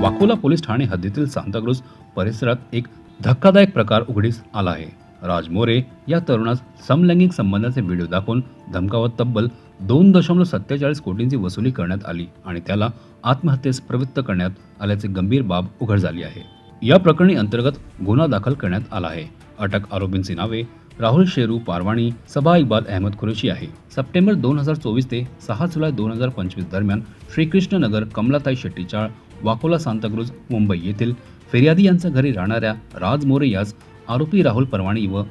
Vakola police Thane हद्दीतील सांताक्रूज परिसरात एक धक्कादायक प्रकार उघडीस आला आहे. राज मोरे या तरुणास समलैंगिक संबंधाचे व्हिडिओ दाखवून धमकावत तब्बल दोन दशमलव सत्तेचाळीस कोटींची वसुली करण्यात आली आणि त्याला आत्महत्येस प्रवृत्त करण्यात आल्याचे गंभीर बाब उघड झाली आहे. या प्रकरणी अंतर्गत गुन्हा दाखल करण्यात आला आहे. अटक आरोपींची नावे राहुल शेरू पारवाणी सबा इक्बाल अहमद कुरेशी आहे. सप्टेंबर दोन हजार चोवीस ते सहा जुलै दोन हजार पंचवीस दरम्यान श्रीकृष्णनगर कमलाताई शेट्टीचाळ वाकोला सांताक्रूज मुंबई येथील फिर्यादी यांच्या घरी राहणाऱ्या राज मोरे यास आरोपी राहुल परवाणी व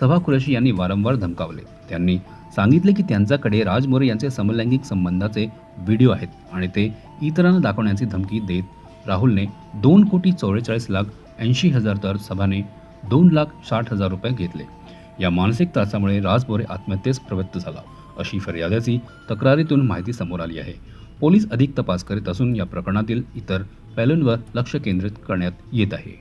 सभा कुरेशी यांनी वारंवार धमकावले. त्यांनी सांगितले की त्यांच्याकडे राज मोरे यांचे समलैंगिक संबंधाचे व्हिडिओ आहेत आणि ते इतरांना दाखवण्याची धमकी देत राहुलने दोन कोटी चौवेचाळीस लाख ऐंशी हजार तर सभाने दोन लाख साठ हजार रुपये घेतले. या मानसिक त्रासामुळे राजबोरे आत्महत्येस प्रवृत्त झाला अशी फर्यादाची तक्रारीतून माहिती समोर आली आहे. पोलीस अधिक तपास करीत असून या प्रकरणातील इतर पैलूंवर लक्ष केंद्रित करण्यात येत आहे.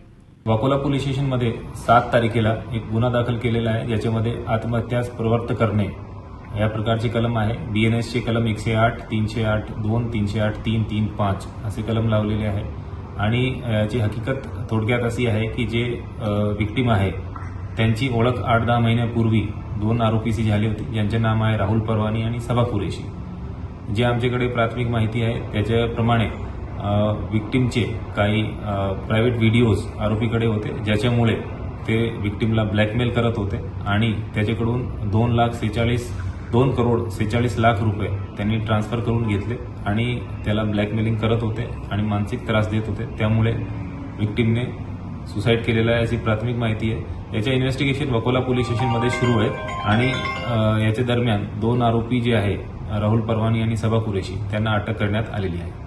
वाकोला पोलीस स्टेशनमध्ये सात तारखेला एक गुन्हा दाखल केलेला आहे ज्याच्यामध्ये आत्महत्यास प्रवृत्त करणे या प्रकारची कलम आहे. बी एन एसचे कलम एकशे आठ तीनशे आठ दोन तीनशे आठ तीन तीन पाच असे कलम लावलेले आहे. आणि याची हकीकत थोडक्यात अशी आहे की जे विक्टीम आहे त्यांची ओळख आठ दहा महिन्यापूर्वी दोन आरोपीशी झाली होती. ज्यांचे नाम आहे राहुल परवानी आणि सभा कुरेशी. जे आमच्याकडे प्राथमिक माहिती आहे त्याच्याप्रमाणे विक्टीमचे काही प्रायव्हेट व्हिडिओज आरोपीकडे होते ज्याच्यामुळे ते विक्टीमला ब्लॅकमेल करत होते आणि त्याच्याकडून दोन लाख सेहेचाळीस दोन करोड सेहेचाळीस लाख रुपये त्यांनी ट्रान्सफर करून घेतले आणि त्याला ब्लॅकमेलिंग करत होते आणि मानसिक त्रास देत होते. त्यामुळे विक्टीमने सुसाईड केलेला आहे अशी प्राथमिक माहिती आहे. याच्या इन्व्हेस्टिगेशन वकोला पोलीस स्टेशनमध्ये सुरू आहे आणि याच्या दरम्यान दोन आरोपी जे आहे राहुल परवानी आणि सभा कुरेशी त्यांना अटक करण्यात आलेली आहे.